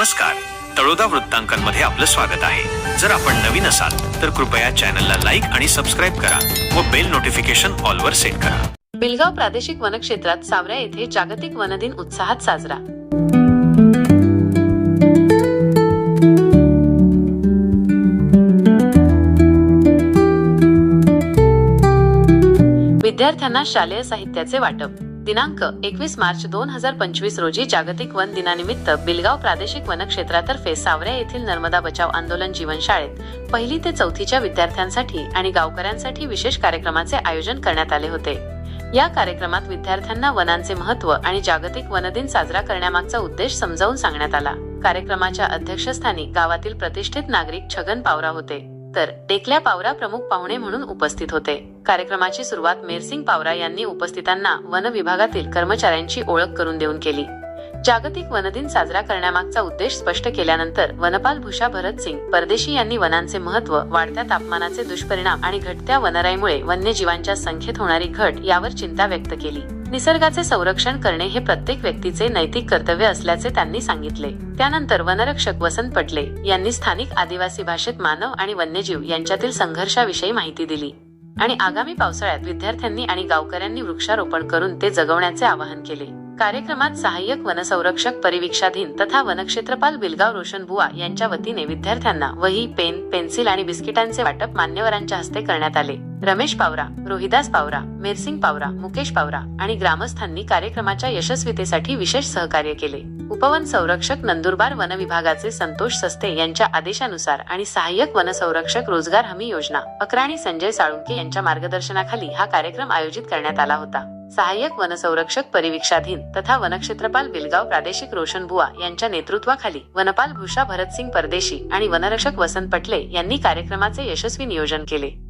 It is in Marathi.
नमस्कार. तळोदा वृत्तांकनमध्ये आपलं स्वागत आहे. जर आपण नवीन असाल तर कृपया चॅनलला लाईक आणि सबस्क्राईब करा व बेल नोटिफिकेशन ऑलवर सेट करा. बेलगाव प्रादेशिक वनक्षेत्रात सावऱ्या येथे जागतिक वनदिन उत्साहात साजरा. विद्यार्थ्यांना शालेय साहित्याचे वाटप. दिनांक एकवीस मार्च दोन हजार पंचवीस रोजी जागतिक वन दिनानिमित्त बिलगाव प्रादेशिक वनक्षेत्रातर्फे सावऱ्या येथील नर्मदा बचाव आंदोलन जीवनशाळेत पहिली ते चौथीच्या विद्यार्थ्यांसाठी आणि गावकऱ्यांसाठी विशेष कार्यक्रमाचे आयोजन करण्यात आले होते. या कार्यक्रमात विद्यार्थ्यांना वनांचे महत्त्व आणि जागतिक वनदिन साजरा करण्यामागचा उद्देश समजावून सांगण्यात आला. कार्यक्रमाच्या अध्यक्षस्थानी गावातील प्रतिष्ठित नागरिक छगन पावरा होते. तर टेकल्या पावरा प्रमुख पाहुणे म्हणून उपस्थित होते. कार्यक्रमाची सुरुवात मेरसिंग पावरा यांनी उपस्थितांना वन विभागातील कर्मचाऱ्यांची ओळख करून देऊन केली. जागतिक वनदिन साजरा करण्यामागचा उद्देश स्पष्ट केल्यानंतर वनपाल भूषा भरत सिंग परदेशी यांनी वनांचे महत्त्व वाढत्या तापमानाचे दुष्परिणाम आणि घटत्या वनराईमुळे वन्यजीवांच्या संख्येत होणारी घट यावर चिंता व्यक्त केली. निसर्गाचे संरक्षण करणे हे प्रत्येक व्यक्तीचे नैतिक कर्तव्य असल्याचे त्यांनी सांगितले. त्यानंतर वनरक्षक वसंत पटले यांनी स्थानिक आदिवासी भाषेत मानव आणि वन्यजीव यांच्यातील संघर्षाविषयी माहिती दिली. आणि आगामी पावसाळ्यात विद्यार्थ्यांनी आणि गावकऱ्यांनी वृक्षारोपण करून ते जगवण्याचे आवाहन केले. कार्यक्रमात सहाय्यक वनसंरक्षक परिवीक्षाधीन तथा वनक्षेत्रपाल बिलगाव रोशन बुवा यांच्या वतीने विद्यार्थ्यांना वही पेन पेन्सिल आणि बिस्किटांचे वाटप मान्यवरांच्या हस्ते करण्यात आले. रमेश पावरा रोहिदास पावरा मेरसिंग पावरा मुकेश पावरा आणि ग्रामस्थांनी कार्यक्रमाच्या यशस्वीतेसाठी विशेष सहकार्य केले. उपवन संरक्षक नंदुरबार वन विभागाचे संतोष सस्ते यांच्या आदेशानुसार आणि सहाय्यक वनसंरक्षक रोजगार हमी योजना अकराणी संजय साळुंके यांच्या मार्गदर्शनाखाली हा कार्यक्रम आयोजित करण्यात आला होता. सहाय्यक वनसंरक्षक परिवीक्षाधीन तथा वनक्षेत्रपाल बिलगाव प्रादेशिक रोशन बुवा यांच्या नेतृत्वाखाली वनपाल भूषा भरतसिंग परदेशी आणि वनरक्षक वसंत पटले यांनी कार्यक्रमाचे यशस्वी नियोजन केले.